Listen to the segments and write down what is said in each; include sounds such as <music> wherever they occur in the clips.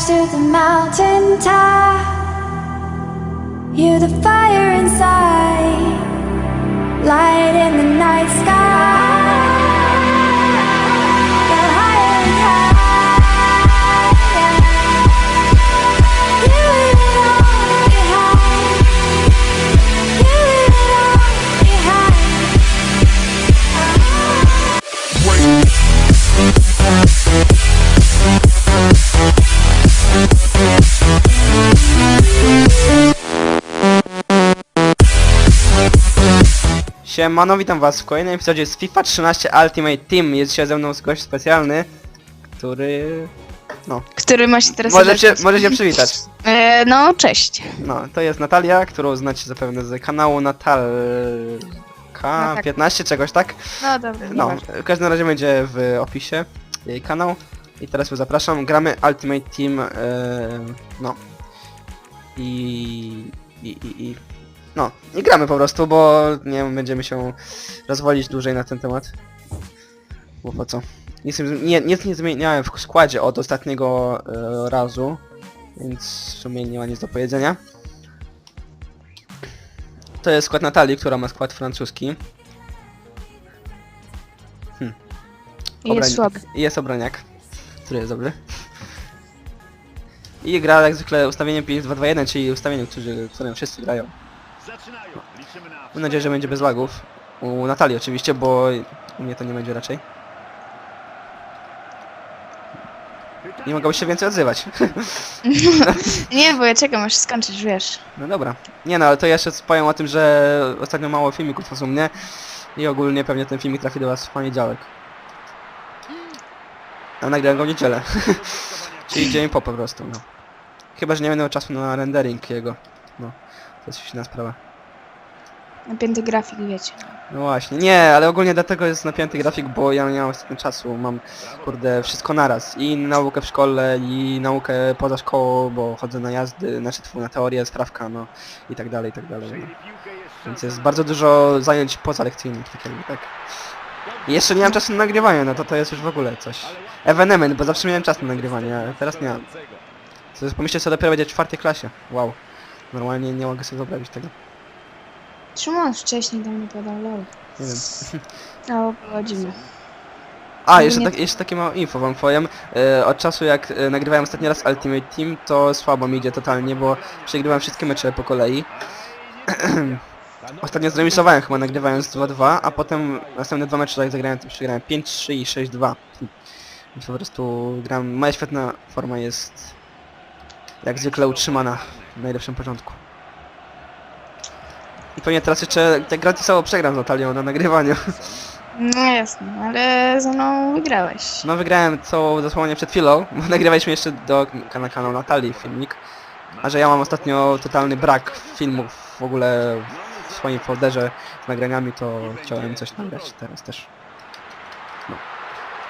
march to the mountain top. You're the fire inside, light in the night sky. Siemano, witam was w kolejnym epizodzie z FIFA 13 Ultimate Team. Jest dzisiaj ze mną gość specjalny, który... No, Który ma się teraz może się, może się przywitać. <laughs> E, no, cześć. No, to jest Natalia, którą znacie zapewne z kanału Natalka No tak. 15, czegoś tak? No dobra, No, w każdym razie będzie w opisie jej kanał. I teraz was zapraszam, gramy Ultimate Team, e, no. I, i, i, i... No, i gramy po prostu, bo nie wiem, będziemy się rozwolić dłużej na ten temat. Bo po co? Nic nie, nic nie zmieniałem w składzie od ostatniego e, razu, więc w sumie nie ma nic do powiedzenia. To jest skład Natalii, która ma skład francuski. I jest słaby. I jest obroniak, który jest dobry. I gra jak zwykle ustawieniem 5-2-2-1, czyli ustawieniem, którzy, którym wszyscy grają. Mam nadzieję, że będzie bez lagów. U Natalii oczywiście, bo u mnie to nie będzie raczej. Nie mogę się więcej odzywać. <laughs> Nie, bo ja czekam aż skończysz, wiesz. No dobra. Nie no, ale to jeszcze powiem o tym, że ostatnio mało filmików są u mnie i ogólnie pewnie ten filmik trafi do was w poniedziałek. A nagrałem go w niedzielę. <laughs> Czyli dzień po po prostu, no. Chyba, że nie będę miał czasu na rendering jego. No, to jest już inna sprawa. Napięty grafik, wiecie. No właśnie, nie, ale ogólnie dlatego jest napięty grafik, bo ja nie mam ostatnio czasu, mam kurde wszystko naraz. I naukę w szkole, i naukę poza szkołą, bo chodzę na jazdy, znaczy tfu, na teorię, sprawka, no i tak dalej, i tak dalej. No. Więc jest bardzo dużo zajęć pozalekcyjnych, tak jakby, tak. I jeszcze nie mam czasu na nagrywanie, no to to jest już w ogóle coś. Evenement, bo zawsze miałem czas na nagrywanie, a teraz nie mam. Co pomyślcie sobie, dopiero będzie w czwartej klasie. Wow. Normalnie nie mogę sobie wyobrazić tego. Czemu on wcześniej tam nie podał lol? Nie wiem. No, dziwne. A, jeszcze, tak, jeszcze takie małe info wam powiem. E, od czasu jak e, nagrywałem ostatni raz Ultimate Team, to słabo mi idzie totalnie, bo przegrywałem wszystkie mecze po kolei. <clears throat> Ostatnio zremisowałem chyba nagrywając 2-2, a potem następne dwa mecze jak zagrałem, to przegrałem 5-3 i 6-2. Więc po prostu gram, moja świetna forma jest jak zwykle utrzymana w najlepszym porządku. I pewnie teraz jeszcze tak gratisowo przegram z Natalią na nagrywaniu. No jasne, ale ze mną wygrałeś. No wygrałem co dosłownie przed chwilą, bo nagrywaliśmy jeszcze do na kanał Natalii filmik. A że ja mam ostatnio totalny brak filmów w ogóle w swoim folderze z nagraniami, to chciałem coś nagrać teraz też.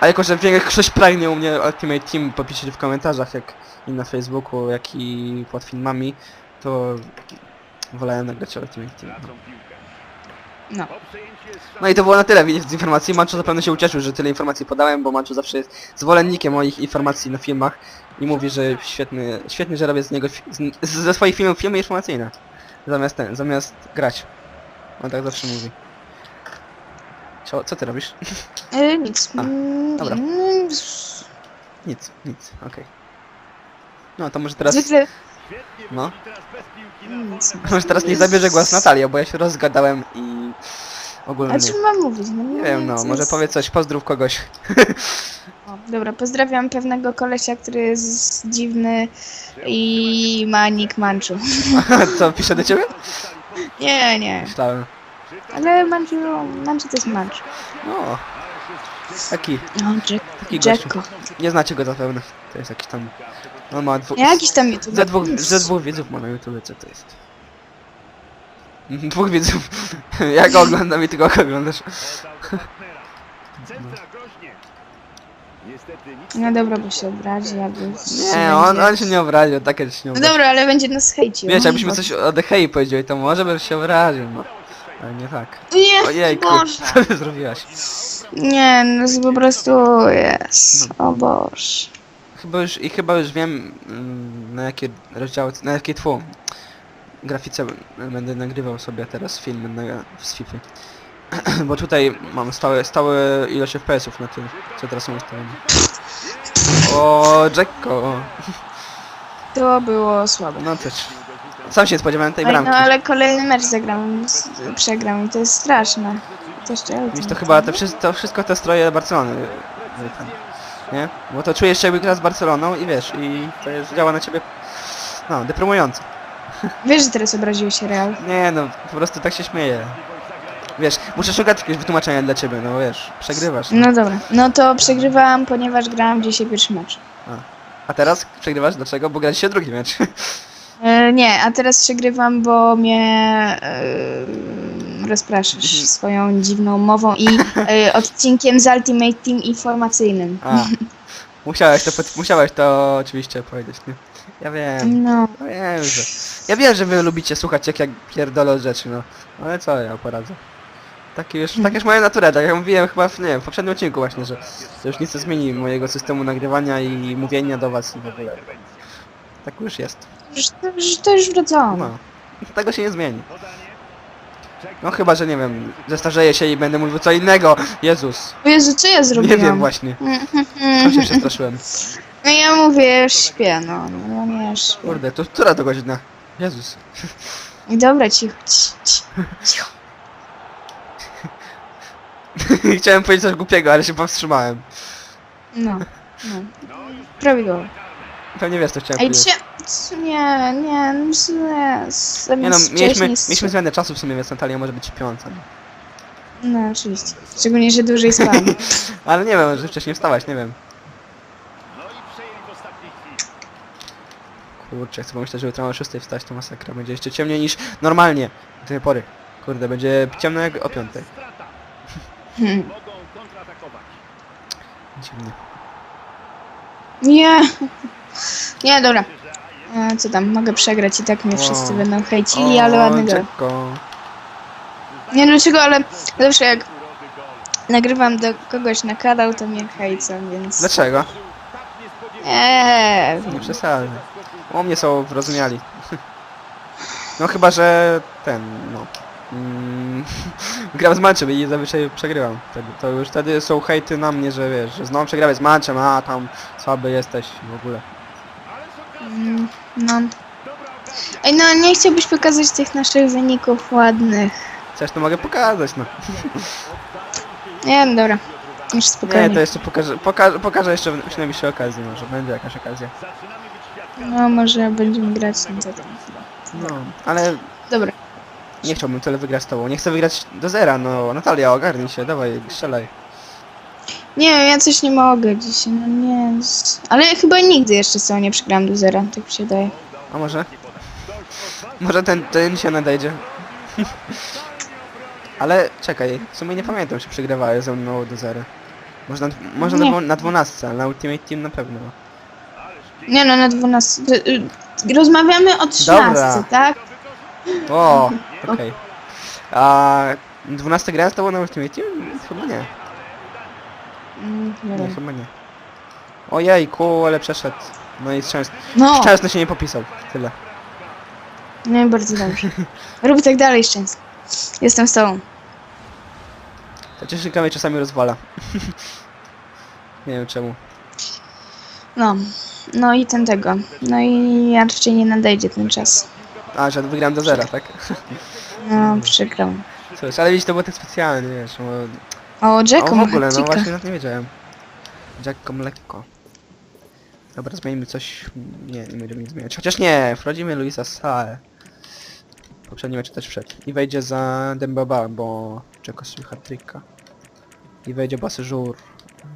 A jako, że większość pragnie u mnie Ultimate Team popiszcie w komentarzach, jak i na Facebooku, jak i pod filmami, to wolałem nagrać Ultimate Team. No. No. No i to było na tyle z informacji. Mancho zapewne się ucieszył, że tyle informacji podałem, bo Mancho zawsze jest zwolennikiem moich informacji na filmach i mówi, że świetny, świetnie, że robię z niego z, ze swoich filmów filmy informacyjne. Zamiast ten, zamiast grać. On tak zawsze mówi. Co, co ty robisz? E, <laughs> nic. A, dobra. mm, Nic, nic, okej. No to może teraz, Zwykle... no, Nic. może teraz niech zabierze głos Natalia, bo ja się rozgadałem i ogólnie, A co mam mówić? No, nie wiem, no, nic, może powiedz coś, pozdrów kogoś. Dobra, pozdrawiam pewnego kolesia, który jest dziwny i ma nick Manchu. <laughs> Co, pisze do ciebie? Nie, nie. Myślałem. Ale Manchu, Manchu to jest Manchu. No. Taki, No, Jack, taki gościu. Jacko. Nie znacie go zapewne. To jest jakiś tam... On ma dwu... Jakiś tam YouTube. Ze dwóch, ze dwóch widzów ma na YouTube, co to jest? <laughs> Dwóch widzów. <laughs> Ja go oglądam i ty go oglądasz. <laughs> No dobra, bo się obrazi, albo... Nie, on, on się nie obraził, takie się nie No obraził. dobra, ale będzie nas hejcił. Wiesz, jakbyśmy coś o The Hey powiedzieli, to może by się obraził, no. Ale nie tak. Nie, Ojejku, Boże. co ty zrobiłaś? Nie, no po prostu jest. O Boże. Chyba już, I chyba już wiem mm, na jakie rozdziały, na jakiej tło grafice będę nagrywał sobie teraz filmy na, z FIFA. <clears throat> Bo tutaj mam stałe, stałe ilość FPS-ów na tym, co teraz są ustawione. O, Jacko! To było słabe. No też. Sam się spodziewałem tej Oj, bramki. no ale kolejny mecz zagram, przegram i to jest straszne. To jeszcze Wiesz, to chyba te, wszy- to wszystko te stroje Barcelony. y, ten, Nie? Bo to czujesz się jakby gra z Barceloną i wiesz, i to jest, działa na ciebie no, deprymująco. Wiesz, że teraz obraził się Real. Nie no, po prostu tak się śmieję. Wiesz, muszę szukać jakiegoś wytłumaczenia dla ciebie, no wiesz, przegrywasz. No dobra. No to przegrywałam, ponieważ grałam dzisiaj pierwszy mecz. A teraz przegrywasz dlaczego? Bo graliście drugi mecz. <laughs> E, nie, a teraz przegrywam, bo mnie e, rozpraszasz swoją dziwną mową i e, odcinkiem z Ultimate Team informacyjnym. A. Musiałeś to, pod- musiałeś to oczywiście powiedzieć, nie? Ja wiem, No, ja wiem, że... Ja wiem, że wy lubicie słuchać jak ja pierdolę rzeczy, no. Ale co ja poradzę. Taki już, tak już moja natura, tak jak mówiłem chyba w, nie, wiem, w poprzednim odcinku właśnie, że to już nic nie zmieni mojego systemu nagrywania i mówienia do was i w ogóle. Tak już jest. Że to, że to już wrodzone. No. Tego się nie zmieni. No chyba, że nie wiem, zestarzeję się i będę mówił co innego. Jezus. O Jezu, co ja Nie zrobiłam? wiem właśnie. <laughs> Sam się przestraszyłem. No ja mówię, już śpię, no, no nie, już śpię. Kurde, to która to godzina? Jezus. Dobra, cicho, ci- ci- cicho. <laughs> Chciałem powiedzieć coś głupiego, ale się powstrzymałem. No, no. Prawidłowo. Pewnie wiesz co chciałem Ej, powiedzieć. dzisiaj... Nie, nie, no, nie, Nie no, wcześniej mieliśmy, mieliśmy zmianę czasu w sumie, więc Natalia może być śpiąca. No, oczywiście. Szczególnie, że dłużej spałam. <laughs> Ale nie wiem, że wcześniej wstałaś, nie wiem. Kurczę, chcę pomyśleć, że jutro o 6 wstać to masakra. Będzie jeszcze ciemniej niż normalnie do tej pory. Kurde, będzie ciemno jak o 5. Hmm. Dziwnie. Nie. Nie, dobra. E, co tam, mogę przegrać i tak mnie O. wszyscy będą hejcili, ale ładny gol. Nie wiem dlaczego, ale zawsze jak nagrywam do kogoś na kanał, to mnie hejcą, więc... Dlaczego? Eee, Nie przesadzę. U mnie są wyrozumiali. No chyba, że ten, no. Mm, <laughs> gram z Manczem i zazwyczaj przegrywam. Wtedy, to już wtedy są hejty na mnie, że wiesz, że znowu przegrałeś z Manczem, a tam słaby jesteś w ogóle. No. Ej, no nie chciałbyś pokazać tych naszych wyników ładnych. Coś to mogę pokazać, no. Nie, no dobra. Już Nie, spokojnie. to jeszcze pokażę, pokażę, pokażę jeszcze w- przy najbliższej okazji, może będzie jakaś okazja. No, może będziemy grać na to. No, ale Dobra. nie chciałbym tyle wygrać z tobą. Nie chcę wygrać do zera, no. Natalia, ogarnij się, dawaj, strzelaj. Nie wiem, ja coś nie mogę dzisiaj, no nie. Ale chyba nigdy jeszcze sobie nie przegrałam do zera, tak mi się daje. A może? Może ten, ten się nadejdzie. <laughs> Ale czekaj, w sumie nie pamiętam, czy przegrywałeś ze mną do zera. Może na, może na, Nie. dwu- na 12, ale na Ultimate Team na pewno. Nie no, na 12. y, y, Rozmawiamy o 13, Dobra. tak? O, okej. <laughs> A 12 grałem z tobą na Ultimate Team? Chyba nie. Mm, nie Nie, wiem. chyba nie. Ojejku, ale przeszedł. No i szczęsny. No, Szczęsny się nie popisał. Tyle. nie bardzo dobrze. <laughs> Rób tak dalej, szczęście. Jestem z tobą. Ta cieszynka mnie czasami rozwala. <laughs> nie wiem czemu. No. No i ten tego. No i raczej nie nadejdzie ten czas. A, że wygram do zera, tak? No, przegrałam. Cóż, ale widzisz, to było tak specjalnie, wiesz, bo... O, Jacko w ogóle, no właśnie na to nie wiedziałem. Jacko lekko. Dobra, zmienimy coś... Nie, nie będziemy nic zmieniać. Chociaż nie, wchodzimy Luisa Sae. Poprzedni mecz też wszedł. I wejdzie za Dembaba, bo Jacko słycha trika. I wejdzie Basyżur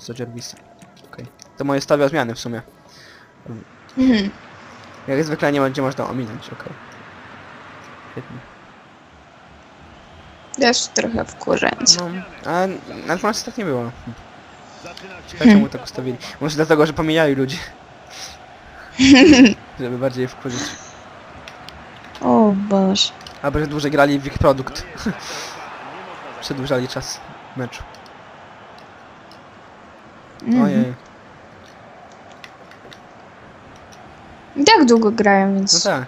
za Jervisa. Okej. To moje stawia zmiany w sumie. Mhm. Jak zwykle nie będzie można ominąć, okej. Świetnie. Jest trochę wkurzające. No, a na 12 tak nie było. Czemu tak ustawili. Może dlatego, że pomijali ludzi. <laughs> Żeby bardziej wkurzyć. O Boże. Albo że dłużej grali w ich produkt. Przedłużali czas meczu. Mhm. Ojej. I tak długo grają, No więc... tak.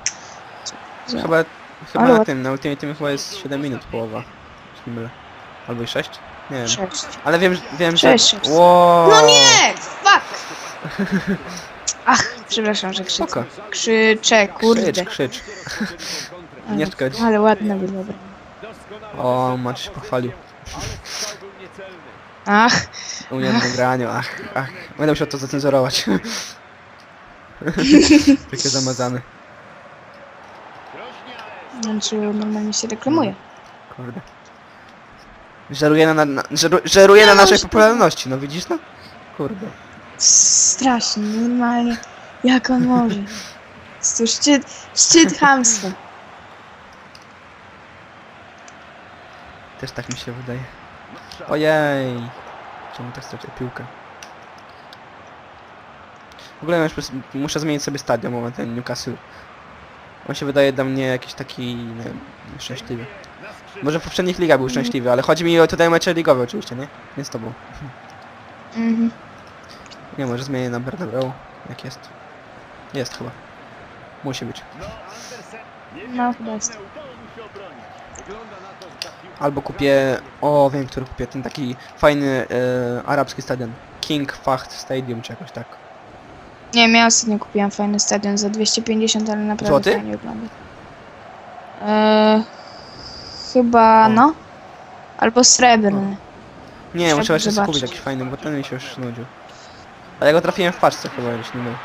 Że- Chyba, chyba Ale na tym, na Ultimate chyba jest 7 minut połowa. Mylę. Albo i 6? Nie wiem. Sześć. Ale wiem, że- wiem, że... Sześć, sześć. Wow. No nie! Fuck! <laughs> Ach, przepraszam, że krzyczę. Spoko. Krzyczę, kurde. Krzycz, krzycz. <laughs> Nie szkodź. Ale ładne by było. O, Maciej się pochwalił. Ach, U mnie w nagraniu, ach, ach. Będę musiał to zacenzurować. <laughs> Takie zamazane. znaczy normalnie się reklamuje. Kurde. Żeruje na, na, na, żeru, żeruje na naszej popularności, no widzisz no? Kurde. Strasznie, normalnie. Jak on może? Jest to szczyt, szczyt chamstwa. Też tak mi się wydaje. Ojej. Czemu tak stracił piłkę? W ogóle już pos- muszę zmienić sobie stadion, moment ten Newcastle. On się wydaje dla mnie jakiś taki, nie wiem, szczęśliwy. Może w poprzednich ligach był szczęśliwy, ale chodzi mi o tutaj mecze ligowe oczywiście, nie? Nie z tobą. Mhm. Nie, może zmienię na Bernabeu, jak jest. Jest chyba. Musi być. No, jest. Albo kupię, o wiem, który kupię, ten taki fajny e, arabski stadion. King Fahd Stadium czy jakoś tak. Nie wiem, ja ostatnio kupiłam fajny stadion za 250, ale naprawdę Złoty? fajnie wygląda. Eee, chyba, no. Albo srebrny. Nie, muszę jeszcze zobaczyć. skupić jakiś fajny, bo ten mi się już nudził. Ale ja go trafiłem w paczce chyba, jeśli nie mylę.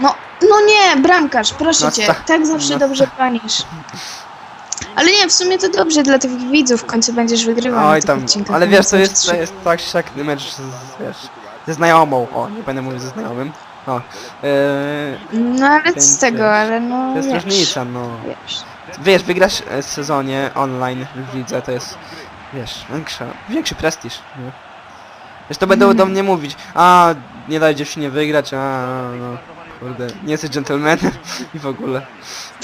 No, no nie, bramkarz, proszę No cię. ta- Tak zawsze no dobrze bronisz. Ale nie, w sumie to dobrze dla tych widzów, w końcu będziesz wygrywał na Oj tych tam, odcinkach. ale na wiesz, to jest, to jest tak siak mecz z, wiesz, ze znajomą, o, nie będę mówił ze znajomym. No, yy, No ale z tego, wiesz, ale no to jest wiesz, różnica, no. Wiesz. Wiesz, wygrasz e, w sezonie online w lidze, to jest, wiesz, większa, większy prestiż, nie? Wiesz, to będą do mnie mówić, a nie daj dziewczynie wygrać, a no, kurde, nie jesteś dżentelmenem <laughs> i w ogóle.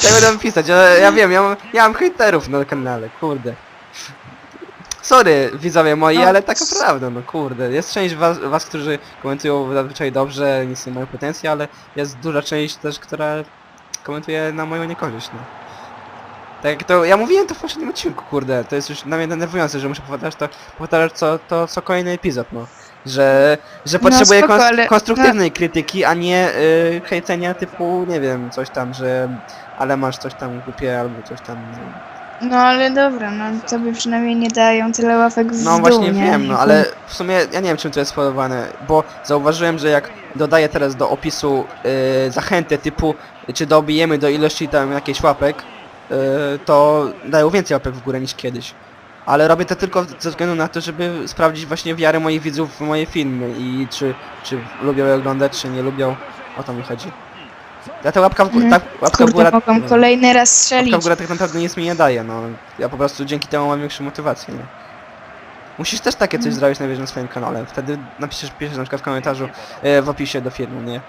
Tak będą pisać, ale ja wiem, ja mam, ja mam hejterów na kanale, kurde. Sorry, widzowie moi, No, ale taka s- prawda, no kurde. Jest część was, was, którzy komentują zazwyczaj dobrze, nic nie mają potencjał, ale jest duża część też, która komentuje na moją niekorzyść, no. Tak jak to, ja mówiłem to w poprzednim odcinku, kurde, to jest już na mnie denerwujące, że muszę powtarzać to, powtarzać co, to co kolejny epizod, no. Że, że No potrzebuję spoko, kons- ale- konstruktywnej krytyki, a nie y, hejcenia typu, nie wiem, coś tam, że ale masz coś tam głupie albo coś tam, nie. No ale dobra, no tobie przynajmniej nie dają tyle łapek w No dół, właśnie nie? wiem, no ale w sumie ja nie wiem czym to jest spowodowane, bo zauważyłem, że jak dodaję teraz do opisu y, zachętę typu czy dobijemy do ilości tam jakichś łapek, to dają więcej łapek w górę niż kiedyś. Ale robię to tylko ze względu na to, żeby sprawdzić właśnie wiarę moich widzów w moje filmy i czy, czy lubią je oglądać, czy nie lubią. O to mi chodzi. Ja ta łapka w górę, tak, łapka w Kurde, górę, mogą kolejny raz strzelić. Łapka w górę tak naprawdę nic mi nie daje, no. Ja po prostu dzięki temu mam większą motywację, nie? Musisz też takie coś Mm. zrobić na swoim kanale. Wtedy napiszesz, piszesz na przykład w komentarzu e, w opisie do filmu, nie?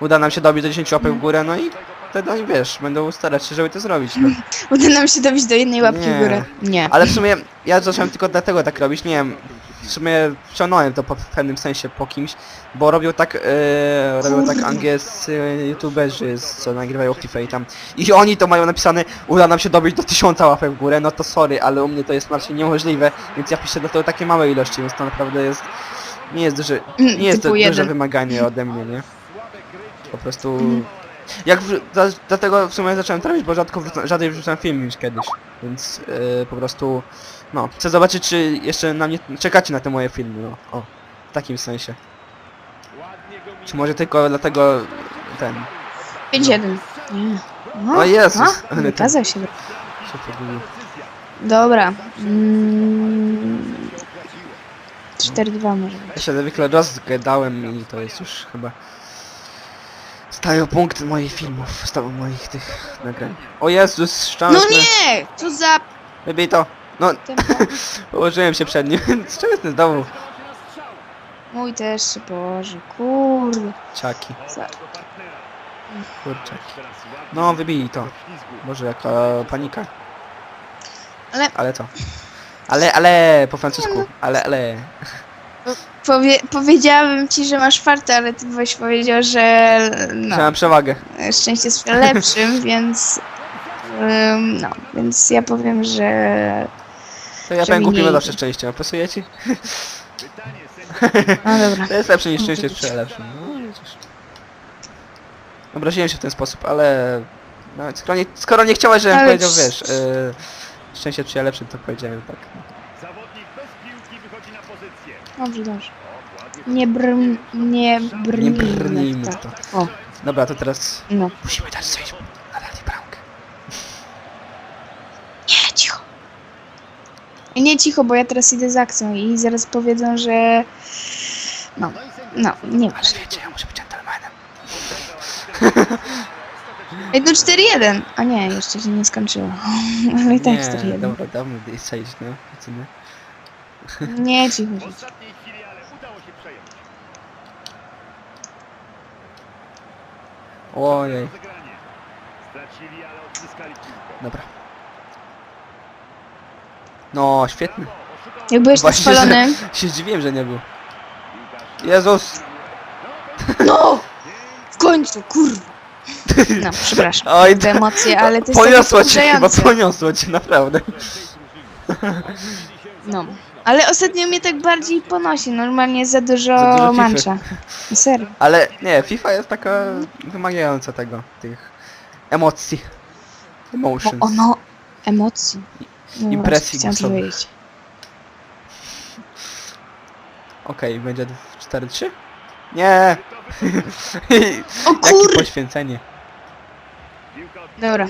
Uda nam się dobić do 10 łapek w Mm. górę, no i wtedy oni wiesz, będą starać się, żeby to zrobić, no. <laughs> Uda nam się dobić do jednej łapki Nie. w górę. Nie. Ale w sumie ja zacząłem tylko dlatego tak robić, nie wiem, w sumie wciągnąłem to po, w pewnym sensie po kimś, bo robią tak, e, robią tak angielscy youtuberzy, z- co nagrywają i tam. I oni to mają napisane, uda nam się dobić do 1000 łapek w górę, no to sorry, ale u mnie to jest raczej niemożliwe, więc ja piszę do tego takie małe ilości, więc to naprawdę jest, nie jest duży, nie jest to Typu duże jeden. wymaganie ode mnie, nie? Po prostu... Mhm. Jak w, za, dlatego w sumie zacząłem trafić, bo rzadko wrzucam, rzadziej wrzucam film niż kiedyś, więc yy, po prostu no, chcę zobaczyć czy jeszcze na mnie czekacie na te moje filmy, no, o, w takim sensie. Czy może tylko dlatego ten, 5-1. Nie. No, O Jezus, a, ale Wykazał się. się pogubił. Dobra. Mm, 4-2 może być. Ja się zwykle rozgadałem i to jest już chyba stały punkt moich filmów, stały moich tych nagrań. O Jezus, No szczęsny, nie! Co za wybij to, no, tempo. <laughs> położyłem się przed nim, <laughs> szczęsny znowu, Mój też się położy. Kurde. ciaki. Za... Kurczak. No, wybij to. Może jaka panika. Ale- Ale co? Ale, ale, po francusku. Ale, ale. Powie, powiedziałabym ci, że masz farta, ale ty byś powiedział, że no, Że mam przewagę. szczęście jest lepszym, <laughs> więc ym, no, więc ja powiem, że To ja Że powiem mi głupimy nie zawsze idzie. szczęście. Pasuje ci? <laughs> no dobra. To jest lepsze niż szczęście jest przelepsze. No widzisz. Obraziłem się w ten sposób, ale... No, skoro, nie, skoro nie chciałeś, żebym Ale powiedział, wiesz... Yy, szczęście przelepsze, to powiedziałem tak. Dobrze, dobrze. Nie brn, nie. Nie brnijmy w tak. to. O, Dobra, to teraz no. musimy dać coś na dali bramkę. Nie, cicho. Nie cicho, bo ja teraz idę z akcją i zaraz powiedzą, że... No, no, nie Ale wiecie, ja muszę być gentlemanem. <laughs> Ej, to 4-1. A nie, jeszcze się nie skończyło. <laughs> Ale i tak Nie, 4-1. dobra, damy strzelić, no. Co nie? Cicho. Cicho. Ojej. Stracili, ale odzyskali piłkę. dobra. No, świetny. Jak byłeś tak Właśnie, spalony... że, się zdziwiłem, że nie był. Jezus! No! W końcu, kurwa. No, przepraszam. Oj, Te emocje, ale to jest Poniosło cię chyba, wkurzające. poniosło cię, naprawdę. <laughs> No. Ale ostatnio mnie tak bardziej ponosi. Normalnie za dużo, Za dużo mancza. Serio. Ale nie, FIFA jest taka wymagająca tego, tych emocji. Bo Emotions. ono... Emocji. No, Impresji Chciałam to głosowych. powiedzieć. Okej, będzie 4-3? Nie! O <laughs> Jakie kur... poświęcenie. Dobra.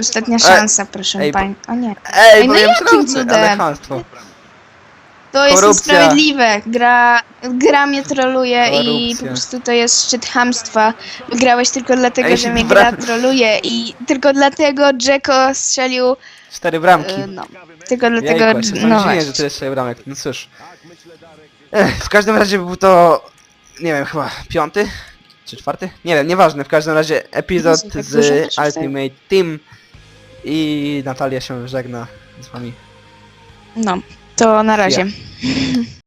Ostatnia szansa, proszę ej, bo- pań. O nie. Ej, Ej, no powiem jakim cudem? ale chamstwo. To jest Korupcja. niesprawiedliwe. Gra, gra mnie troluje i Korupcja. po prostu to jest szczyt hamstwa. Wygrałeś tylko dlatego, Ej, że mnie bra- gra troluje i tylko dlatego Jacko strzelił, Cztery bramki. e, no, tylko dlatego, Jejku, ja się no że to jest 4 bramek. No cóż. Ech, w każdym razie był to, nie wiem, chyba piąty czy czwarty? Nie wiem, nieważne. W każdym razie epizod Jezu, tak dużo z. Ultimate Team i Natalia się żegna z wami. No, to na razie. <laughs>